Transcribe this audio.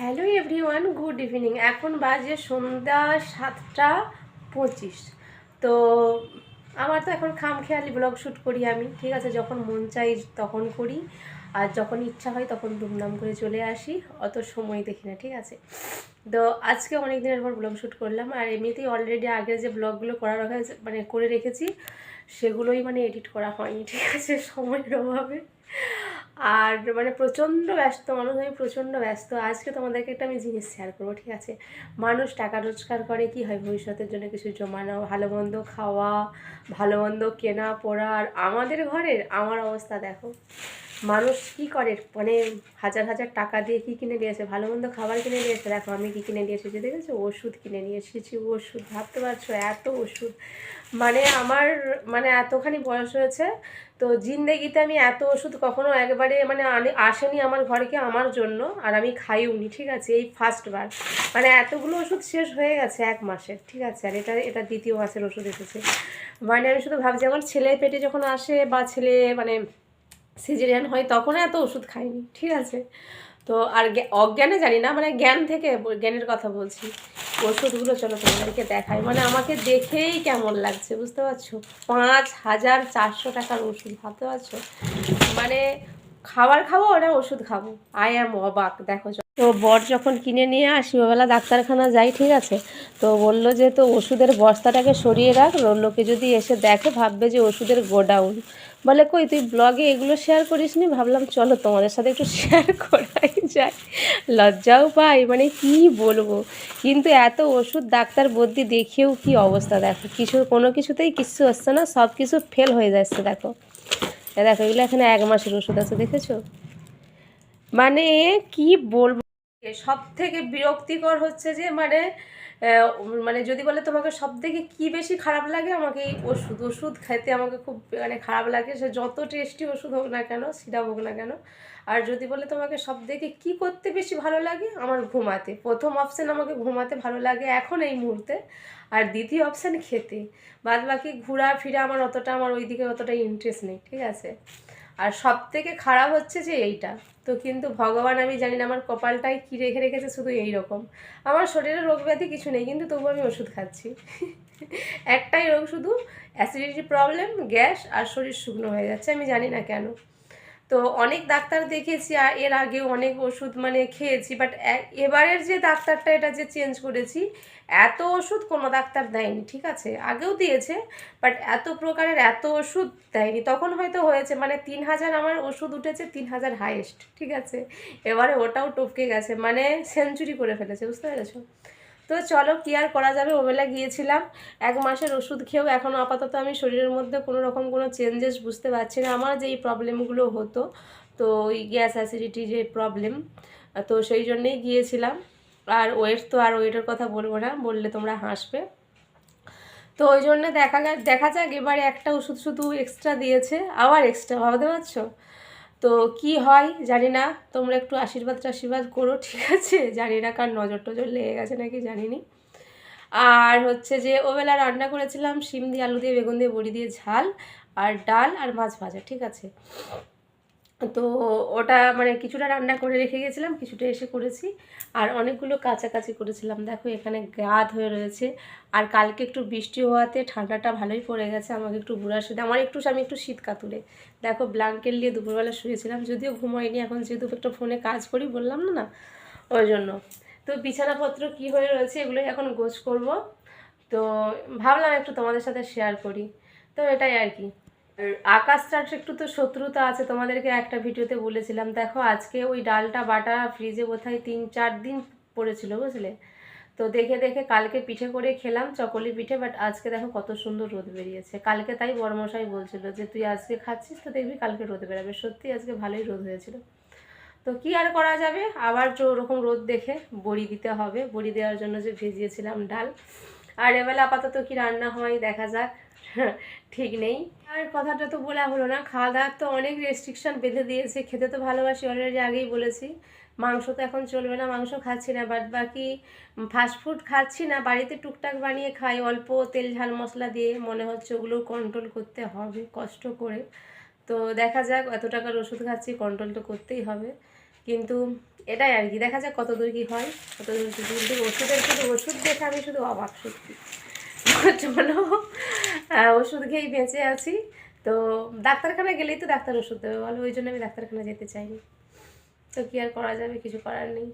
Hello everyone, good evening. এখন বাজে সন্ধ্যা সাতটা পঁচিশ। তো আমার তো এখন খামখেয়ালি ব্লগ শ্যুট করি আমি, ঠিক আছে? যখন মন চাই তখন করি, আর যখন ইচ্ছা হয় তখন দুমনাম করে চলে আসি, অত সময় দেখি না, ঠিক আছে? তো আজকে অনেক দিনের পর ব্লগ শ্যুট করলাম, আর এমনিতেই অলরেডি আগে যে ব্লগগুলো করা রাখা মানে করে রেখেছি, সেগুলোই মানে এডিট করা হয়নি, ঠিক আছে? সময়ের অভাবে। আর মানে প্রচণ্ড ব্যস্ত, মানুষ আমি প্রচণ্ড ব্যস্ত। আজকে তোমাদেরকে একটা আমি জিনিস শেয়ার করব, ঠিক আছে? মানুষ টাকা রোজগার করে, কি হয় ভবিষ্যতের জন্য কিছু জমানো, ভালো মন্দ খাওয়া, ভালো মন্দ কেনা, পড়া, আর আমাদের ঘরের, আমার অবস্থা দেখো। মানুষ কি করে? মানে হাজার হাজার টাকা দিয়ে কি কিনে নিয়ে আসে ভালো মন্দ খাবার কিনে নিয়ে এসে, দেখো আমি কি কিনে নিয়ে এসেছি, দেখেছ? ওষুধ কিনে নিয়ে এসেছি, ওষুধ, ভাবতে পারছ এত ওষুধ। মানে আমার মানে এতখানি বয়স হয়েছে তো জিন্দেগিতে আমি এত ওষুধ কখনো একবারে মানে আসেনি আমার ঘরকে আমার জন্য, আর আমি খাইওনি, ঠিক আছে? এই ফার্স্টবার মানে এতগুলো ওষুধ শেষ হয়ে গেছে এক মাসের ঠিক আছে? আর এটা এটা দ্বিতীয় মাসের ওষুধ এসেছে। মানে আমি শুধু ভাবছি আমার ছেলে পেটে যখন আসে বা ছেলে মানে সিজেরিয়ান হয়, তখন এত ওষুধ খাইনি, ঠিক আছে? তো আর অজ্ঞানে জানি না মানে জ্ঞান থেকে জ্ঞানের কথা বলছি। ওষুধগুলো চলো তোমাদেরকে দেখাই। মানে আমাকে দেখেই কেমন লাগছে, বুঝতে পারছ? পাঁচ হাজার চারশো টাকার ওষুধ, ভাবতে পারছ? মানে খাবার খাব না ওষুধ খাব। আই অ্যাম অবাক, দেখো তো বর যখন কিনে নিয়ে আসি ওবেলা ডাক্তারখানা যাই, ঠিক আছে? তো বলল যে, তো ওষুধের বস্তাটাকে সরিয়ে রাখ, লোকে যদি এসে দেখে, ভাববে যে ওষুধের গোডাউন। বলে, কই, তুই ব্লগে এগুলো শেয়ার করিস নি ভাবলাম, চলো তোমাদের সাথে একটু শেয়ার করাই যায় লজ্জাও পাই মানে কি বলব? কিন্তু এত ওষুধ ডাক্তার বদ্যি দেখিয়েও কি অবস্থা, দেখো? কিছু, কোনো কিছুতেই কিছু হচ্ছে না সব কিছু ফেল হয়ে যাচ্ছে, দেখো। দেখো এগুলো এখানে এক মাসের ওষুধ আছে দেখেছ? মানে কি বলব সব থেকে বিরক্তিকর হচ্ছে যে মানে মানে যদি বলে তোমাকে সব থেকে কী বেশি খারাপ লাগে, আমাকে এই ওষুধ ওষুধ খেতে আমাকে খুব মানে খারাপ লাগে, সে যত টেস্টি ওষুধ হোক না কেন, সিরাপ হোক না কেন, আর যদি বলে তোমাকে সব থেকে কী করতে বেশি ভালো লাগে, আমার ঘুমাতে। প্রথম অপশান আমাকে ঘুমাতে ভালো লাগে এখন এই মুহূর্তে, আর দ্বিতীয় অপশান খেতে। বাদ বাকি ঘোরা ফিরা আমার অতটা, আমার ওই দিকে অতটা ইন্টারেস্ট নেই, ঠিক আছে? আর সব থেকে খারাপ হচ্ছে যে এইটা। তো কিন্তু ভগবান, আমি জানি না, আমার কপালটাই কী রেখে রেখেছে শুধু এই রকম আমার শরীরে রোগ ব্যাধি কিছু নেই, কিন্তু তবু আমি ওষুধ খাচ্ছি। একটাই রোগ শুধু অ্যাসিডিটি প্রবলেম গ্যাস আর শরীর শুকনো হয়ে যাচ্ছে, আমি জানি না কেন। তো অনেক ডাক্তার দেখিয়েছি আর এর আগেও অনেক ওষুধ মানে খেয়েছি বাট এবারের যে ডাক্তারটা এটা যে চেঞ্জ করেছি, এত ওষুধ কোনো ডাক্তার দেয়নি, ঠিক আছে? আগেও দিয়েছে বাট এত প্রকারের এত ওষুধ দেয়নি। তখন হয়তো হয়েছে মানে তিন হাজার আমার ওষুধ উঠেছে, তিন হাজার হাইয়েস্ট ঠিক আছে? এবারে ওটাও টপকে গেছে মানে সেঞ্চুরি করে ফেলেছে, বুঝতে পেরেছ? তো চলো কি আর করা যাবে। ওবেলা গিয়েছিলাম, এক মাসের ওষুধ খেয়েও এখন আপাতত আমি শরীরের মধ্যে কোনো রকম কোনো চেঞ্জেস বুঝতে পারছি না। আমার যেই প্রবলেমগুলো হতো, তো ওই গ্যাস অ্যাসিডিটি যে প্রবলেম তো সেই জন্যেই গিয়েছিলাম। আর ওয়েট তো আর ওয়েটের কথা বলব না, বললে তোমরা হাসবে। তো ওই জন্য দেখা দেখা যাক, এবারে একটা ওষুধ শুধু এক্সট্রা দিয়েছে, আবার এক্সট্রা ভাবতে পারছ? তো কি হয় জানি না, তোমরা একটু আশীর্বাদ আশীর্বাদ করো, ঠিক আছে? জানি না কার নজর টজর লেগে গেছে নাকি জানি নি আর হচ্ছে যে, ওবেলা রান্না করেছিলাম, শিম দিয়ে আলু দিয়ে, বেগুন দিয়ে, বড়ি দিয়ে ঝাল, আর ডাল আর মাছ ভাজা, ঠিক আছে? তো ওটা মানে কিছুটা রান্না করে রেখে গেছিলাম, কিছুটা এসে করেছি। আর অনেকগুলো কাছাকাছি করেছিলাম। দেখো, এখানে গাদ হয়ে রয়েছে। আর কালকে একটু বৃষ্টি হওয়াতে ঠান্ডাটা ভালোই পড়ে গেছে। আমাকে একটু বুড়া শুধু আমার একটু আমি একটু শীত কাতুরে। দেখো ব্ল্যাঙ্কেট নিয়ে দুপুরবেলা শুয়েছিলাম। যদিও ঘুমাইনি, এখন যেহেতু একটা ফোনে কাজ করি, বললাম না না। ওই জন্য। তো বিছানাপত্র কি হয়ে রয়েছে, এগুলোই এখন গোছ করব। তো ভাবলাম একটু তোমাদের সাথে শেয়ার করি। তো এটাই আর কি। আকাশটার একটু তো শত্রুতা আছে, তোমাদেরকে একটা ভিডিওতে বলেছিলাম। দেখো, আজকে ওই ডালটা বাটা ফ্রিজে বোধহয় তিন চার দিন পড়েছিল, বুঝলে? তো দেখে দেখে কালকে পিঠে করে খেলাম চকলি পিঠে বাট আজকে দেখো কত সুন্দর রোদ বেরিয়েছে। কালকে তাই বড়মশাই বলছিল যে, তুই আজকে খাচ্ছিস তো দেখবি কালকে রোদ বেরাবে। সত্যি আজকে ভালোই রোদ হয়েছিল। তো কি আর করা যাবে? আবার ওরকম রোদ দেখে বড়ি দিতে হবে। বড়ি দেওয়ার জন্য যে ভিজিয়েছিলাম ডাল। আর এবেলা আপাতত কি রান্না হয় দেখা যাক। ঠিক নেই। আর কথাটা তো বলা হলো না খাওয়া দাওয়ার তো অনেক রেস্ট্রিকশন বেঁধে দিয়েছে, খেতে তো ভালোবাসি অলরেডি আগেই বলেছি। মাংস তো এখন চলবে না, মাংস খাচ্ছি না বাট বাকি ফাস্টফুড খাচ্ছি না, বাড়িতে টুকটাক বানিয়ে খাই, অল্প তেল ঝাল মশলা দিয়ে, মনে হচ্ছে ওগুলো কন্ট্রোল করতে হবে, কষ্ট করে। তো দেখা যাক, এত টাকার ওষুধ খাচ্ছি কন্ট্রোল তো করতেই হবে। কিন্তু এটাই আর কি, দেখা যাক কত দূর কি হয় কত দূর কি কিন্তু ওষুধের শুধু ওষুধ দেখে আমি শুধু অবাক সত্যি। চলো ওষুধ খেয়েই বেঁচে আছি। তো ডাক্তারখানায় গেলেই তো ডাক্তার ওষুধ দেবে বলো, ওই জন্য আমি ডাক্তারখানা যেতে চাইনি। তো কি আর করা যাবে, কিছু করার নেই।